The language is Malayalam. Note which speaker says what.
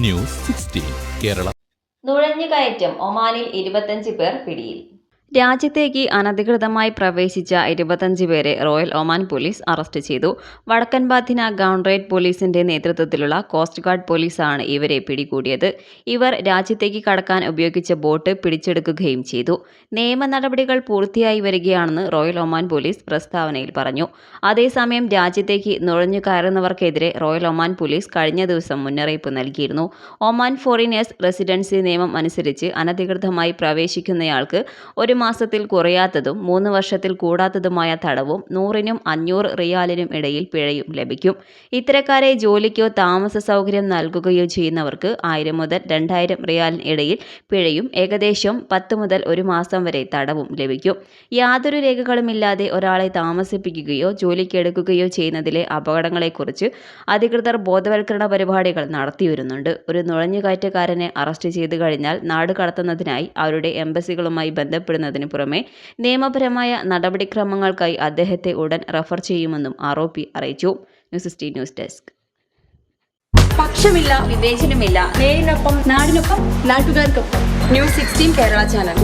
Speaker 1: News sixteen Kerala.
Speaker 2: നുഴഞ്ഞുകയറ്റം ഒമാനിൽ ഇരുപത്തഞ്ച് പേർ പിടിയിൽ.
Speaker 3: രാജ്യത്തേക്ക് അനധികൃതമായി പ്രവേശിച്ച ഇരുപത്തഞ്ച് പേരെ റോയൽ ഒമാൻ പോലീസ് അറസ്റ്റ് ചെയ്തു. വടക്കൻ ബാധിന ഗൗൺറേറ്റ് പോലീസിന്റെ നേതൃത്വത്തിലുള്ള കോസ്റ്റ് ഗാർഡ് പോലീസാണ് ഇവരെ പിടികൂടിയത്. ഇവർ രാജ്യത്തേക്ക് കടക്കാൻ ഉപയോഗിച്ച ബോട്ട് പിടിച്ചെടുക്കുകയും ചെയ്തു. നിയമ നടപടികൾ പൂർത്തിയായി വരികയാണെന്ന് റോയൽ ഒമാൻ പോലീസ് പ്രസ്താവനയിൽ പറഞ്ഞു. അതേസമയം രാജ്യത്തേക്ക് നുഴഞ്ഞു കയറുന്നവർക്കെതിരെ റോയൽ ഒമാൻ പോലീസ് കഴിഞ്ഞ ദിവസം മുന്നറിയിപ്പ് നൽകിയിരുന്നു. ഒമാൻ ഫോറിനേഴ്സ് റെസിഡൻസി നിയമം അനുസരിച്ച് അനധികൃതമായി പ്രവേശിക്കുന്നയാൾക്ക് ഒരു മാസത്തിൽ കുറയാത്തതും മൂന്ന് വർഷത്തിൽ കൂടാത്തതുമായ തടവും നൂറിനും അഞ്ഞൂറ് റിയാലിനും ഇടയിൽ പിഴയും ലഭിക്കും. ഇത്തരക്കാരെ ജോലിക്കോ താമസ സൗകര്യം നൽകുകയോ ചെയ്യുന്നവർക്ക് ആയിരം മുതൽ രണ്ടായിരം റിയാലിന് ഇടയിൽ പിഴയും ഏകദേശം പത്ത് മുതൽ ഒരു മാസം വരെ തടവും ലഭിക്കും. യാതൊരു രേഖകളുമില്ലാതെ ഒരാളെ താമസിപ്പിക്കുകയോ ജോലിക്കെടുക്കുകയോ ചെയ്യുന്നതിലെ അപകടങ്ങളെക്കുറിച്ച് അധികൃതർ ബോധവൽക്കരണ പരിപാടികൾ നടത്തിവരുന്നുണ്ട്. ഒരു നുഴഞ്ഞുകയറ്റക്കാരനെ അറസ്റ്റ് ചെയ്തു കഴിഞ്ഞാൽ നാട് കടത്തുന്നതിനായി അവരുടെ എംബസികളുമായി ബന്ധപ്പെടുന്നതിന് പുറമെ നിയമപരമായ നടപടിക്രമങ്ങൾക്കായി അദ്ദേഹത്തെ ഉടൻ റഫർ ചെയ്യുമെന്നും ആരോപി അറിയിച്ചു. News sixteen news desk.
Speaker 4: പക്ഷമില്ല വിവേചനമില്ല. നേരിനൊപ്പം നാടിനൊപ്പം നാട്ടുകാർക്കൊപ്പം. News sixteen Kerala channel.